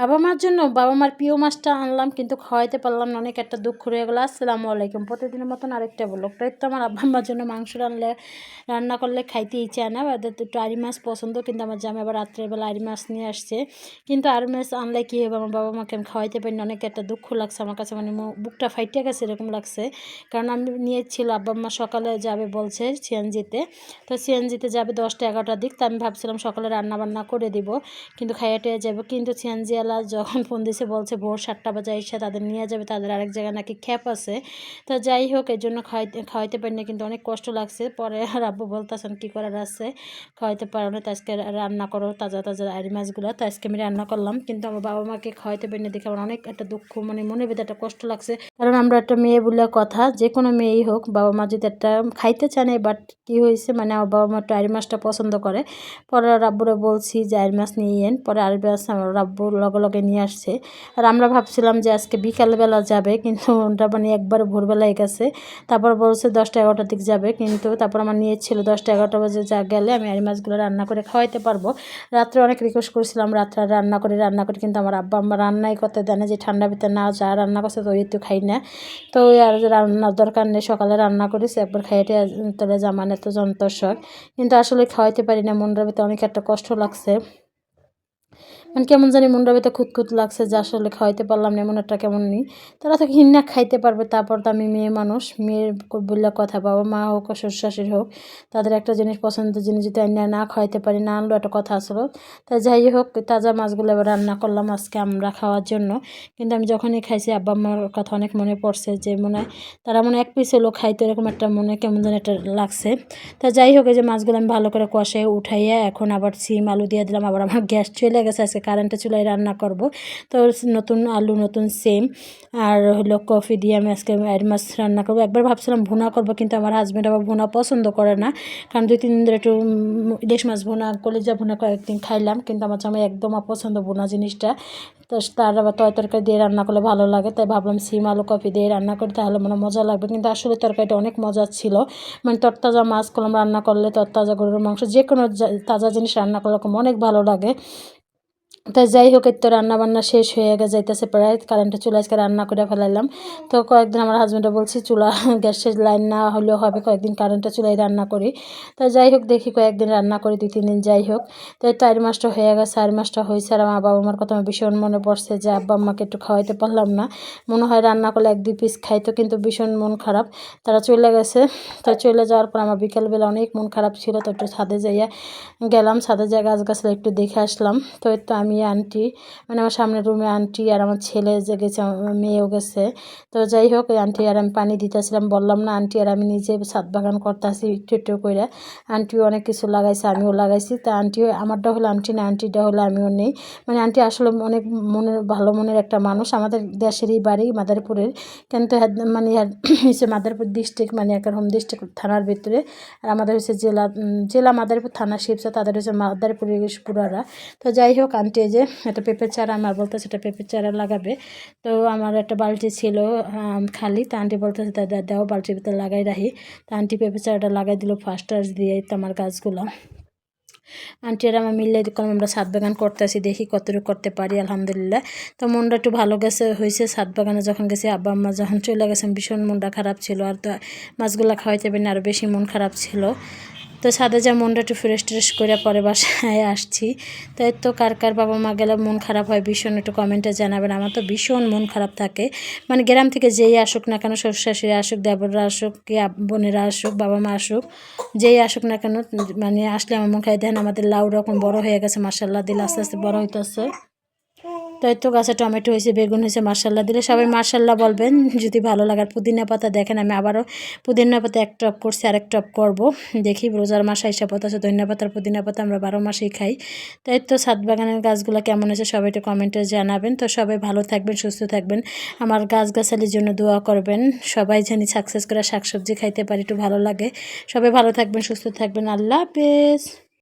বাবা মার জন্য বাবা মার প্রিয় মাছটা আনলাম, কিন্তু খাওয়াইতে পারলাম না। অনেক একটা দুঃখ রয়ে গেলো। আসসালামু আলাইকুম। প্রতিদিনের মতন আরেকটা বলো তাই তো আমার আব্বা মার জন্য মাংস রানলে, রান্না করলে খাইতে ইচ্ছে না। ওদের তো একটু আড়ি মাছ পছন্দ, কিন্তু আমার জামা আবার রাত্রেবেলা আড়ি মাছ নিয়ে আসছে। কিন্তু আড়ি মাছ আনলে কী হবে? আমার বাবা মাকে আমি খাওয়াইতে পারি না। অনেক একটা দুঃখ লাগছে আমার কাছে। মানে বুকটা ফাইটে গেছে এরকম লাগছে। কারণ আমি নিয়েছিল আব্বা মা সকালে যাবে বলছে সিএনজিতে। তো সিএনজিতে যাবে দশটা এগারোটার দিক। তো আমি ভাবছিলাম সকালে রান্না বান্না করে দিব, কিন্তু খাইয়া টেয়ে যাব কিন্তু সিএনজি বিকেলবেলা যখন ফোন দিছে, বলছে, ভোর সাতটা বাজে এসে তাদের নিয়ে যাবে, তাদের আরেক জায়গায় নাকি খ্যাপ আছে। তো যাই হোক এর জন্য খাওয়াইতে খাওয়াইতে পারি না কিন্তু অনেক কষ্ট লাগছে। পরে আব্বু বলতেছেন, কী করার আছে? খাওয়াইতে পারো না, তো আজকে রান্না করো, তাজা তাজা আড়ি মাছগুলো। তো আজকে আমি রান্না করলাম, কিন্তু আমার বাবা মাকে খাওয়াইতে পারি না দেখে আমার অনেক একটা দুঃখ মানে মনে ভেতরে একটা কষ্ট লাগছে। কারণ আমরা একটা মেয়ে বলে কথা, যে কোনো মেয়েই হোক, বাবা মা যদি একটা খাইতে চায় না বাট কী হয়েছে মানে আমার বাবা মা একটু আড়ি মাছটা পছন্দ করে। পরে রাব্বুরা বলছি যে আড়ি মাছ নিয়ে এন। পরে আড়ি মাছ আমার রাব্বুর লগে লগে নিয়ে আসছে। আর আমরা ভাবছিলাম যে আজকে বিকালবেলা যাবে, কিন্তু ওটা মানে একবার ভোরবেলায় গেছে। তারপর বলছে দশটা এগারোটার দিক যাবে, কিন্তু তারপর আমার নিয়েছিল দশটা এগারোটা বাজে যা গেলে আমি আড়ি মাছগুলো রান্না করে খাওয়াইতে পারব। রাত্রে অনেক রিকোয়েস্ট করেছিলাম, রাত্রে রান্না করে রান্না করে, কিন্তু আমার আব্বা আম্মা রান্নাই করতে দেয় না, যে ঠান্ডা ভিতরে না যা রান্না করছে তো একটু খাই না। তো আর রান্নার দরকার নেই, সকালে রান্না করেছি, একবার খাইতে তোলে জামানে তো যন্ত্রস্বর কিন্তু আসলে খাওয়াইতে পারি না মনটার ভিতরে অনেক একটা কষ্ট লাগছে। মানে কেমন জানি মনটা ভিতরে খুঁতখুত লাগছে, যে আসলে খাওয়াইতে পারলাম না, এমন একটা কেমন নেই। তারা তো হিন্না খাইতে পারবে, তারপর তো আমি মেয়ে মানুষ, মেয়ের বললে কথা, বাবা মা হোক শ্বশুর হোক, তাদের একটা জিনিস পছন্দের জিনিস যদি আমি না খাওয়াইতে পারি, না আনলো একটা কথা আসলো তাই যাই হোক, তাজা মাছগুলো এবার রান্না করলাম আজকে আমরা খাওয়ার জন্য। কিন্তু আমি যখনই খাইছি, আব্বা আম্মার কথা অনেক মনে পড়ছে, যে মনে হয় তারা মনে এক পিস হলো খাইতে, এরকম একটা মনে কেমন যেন একটা লাগছে। তা যাই হোক, এই যে মাছগুলো আমি ভালো করে কষে উঠাইয়া এখন আবার সিম আলু দিয়ে দিলাম, আবার আমার গ্যাস চলে গেছে। আজকে কারেন্টের চুলায় রান্না করব। তো নতুন আলু, নতুন সেম আর হলো কফি দিয়ে আমি আজকে অ্যাড মাছ রান্না করব। একবার ভাবছিলাম ভুনা করব, কিন্তু আমার হাজব্যান্ড আবার ভুনা পছন্দ করে না। কারণ দুই, তিন দিন ধরে একটু ইলিশ মাছ ভুনা, কলিজা ভুনা কয়েকদিন খাইলাম, কিন্তু আমার জামাই একদম অপছন্দ ভুনা জিনিসটা। তো তার আবার তয় তরকারি দিয়ে রান্না করলে ভালো লাগে, তাই ভাবলাম সিম, আলু, কফি দিয়ে রান্না করি, তাহলে মনে মজা লাগবে। কিন্তু আসলে তরকারিটা অনেক মজা ছিল। মানে তরতাজা মাছ কলম রান্না করলে তরতাজা গরুর মাংস যে কোনো তাজা জিনিস রান্না করলে অনেক ভালো লাগে। তাই যাই হোক এর তো রান্না বান্না শেষ হয়ে গেছে, যাইতেছে প্রায়। কারেন্টে চুলা আজকে রান্না করে ফেলাইলাম। তো কয়েকদিন আমার হাজব্যান্ডে বলছি, চুলা, গ্যাসের লাইন না হলেও হবে, কয়েকদিন কারেন্টে চুলাই রান্না করি। তো যাই হোক দেখি কয়েকদিন রান্না করি, দুই, তিন দিন যাই হোক তো এই চার মাসটা হয়ে গেছে চার মাসটা হয়েছে, আর আমার বাবা মার কথা আমার ভীষণ মনে পড়ছে যে, আব্বা, আম্মাকে একটু খাওয়াইতে পারলাম না। মনে হয় রান্না করলে এক, দুই পিস খাইতো, কিন্তু ভীষণ মন খারাপ। তারা চলে গেছে। তো চলে যাওয়ার পর আমার বিকালবেলা অনেক মন খারাপ ছিল, তো একটু ছাদে যাইয়া গেলাম। ছাদে যাই গাছ গাছলা একটু দেখে আসলাম। তো তো আমি আন্টি মানে আমার সামনের রুমে আন্টি আর আমার ছেলে যে গেছে মেয়েও গেছে। তো যাই হোক আন্টি আর আমি পানি দিতেছিলাম, বললাম না, আন্টি আর আমি নিজে ছাদ বাগান করতেছি একটু একটু করে আন্টিও অনেক কিছু লাগাইছে, আমিও লাগাইছি। তা আন্টিও, আমারটা হলো আন্টি না, আন্টিটা হলো আমিও নেই। মানে আন্টি আসলে অনেক মনের, ভালো মনের একটা মানুষ। আমাদের দেশেরই বাড়ি মাদারপুরের। কিন্তু মানে হচ্ছে মাদারপুর ডিস্ট্রিক্ট মানে একটা হোম ডিস্ট্রিক্ট থানার ভিতরে। আর আমাদের হচ্ছে জেলা জেলা মাদারীপুর থানা শিবসা তাদের হচ্ছে মাদারীপুরের পুরারা। তো যাই হোক, আন্টি যে একটা পেঁপের চারা আমার বলতেছে একটা পেঁপের চারা লাগাবে। তো আমার একটা বালতি ছিল খালি। তা আন্টি বলতেছে দাদা দাও, বালতির ভিতরে লাগাই রাখি। তা আন্টি পেঁপের চারাটা লাগাই দিল ফার্স্ট টাচ দিয়ে আমার গাছগুলো। আন্টি আর আমার মিললে আমরা ছাদ বাগান করতেছি, দেখি কতটুকু করতে পারি, আলহামদুলিল্লাহ। তো মনটা একটু ভালো গেছে, হয়েছে ছাদ বাগানে যখন গেছে, আব্বা আম্মা যখন চলে গেছেন, ভীষণ মনটা খারাপ ছিল। আর তো মাছগুলো খাওয়াইতে পারিনি আরও বেশি মন খারাপ ছিল। তো সাদে যা মনটা একটু ফ্রেশ ট্রেশ করে পরে বাসায় আসছি। তো তো কার কার বাবা মা গেলে, মন খারাপ হয় ভীষণ, একটু কমেন্টে জানাবেন। আমার তো ভীষণ মন খারাপ থাকে। মানে গ্রাম থেকে যেই আসুক না কেন শ্বশুর শাশুড়ি আসুক, দেবররা আসুক, কি বোনেরা আসুক, বাবা মা আসুক, যেই আসুক না কেন মানে আসলে আমার মন খাই দেন আমাদের লাউ রকম বড় হয়ে গেছে মার্শাল্লাহ দিল আস্তে আস্তে বড় হইতেছে। তাই তো গাছে টমেটো হয়েছে, বেগুন হয়েছে মার্শাল্লাহ দিলে সবাই মার্শাল্লাহ বলবেন, যদি ভালো লাগার পুদিনা পাতা দেখেন, আমি আবারও পুদিনা পাতা এক টপ করছি, আরেক টপ করব। দেখি রোজার মাসে হিসাব পাতা আছে, ধনিয়া পাতার পুদিনা পাতা আমরা বারো মাসেই খাই। তাই তো সাত বাগানের গাছগুলো কেমন হয়েছে সবাই একটু কমেন্টে জানাবেন। তো সবাই ভালো থাকবেন, সুস্থ থাকবেন। আমার গাছগাছালির জন্য দোয়া করবেন, সবাই জানি সাকসেস করে শাকসবজি খাইতে পারি, একটু ভালো লাগে। সবাই ভালো থাকবেন, সুস্থ থাকবেন। আল্লাহ হাফেজ।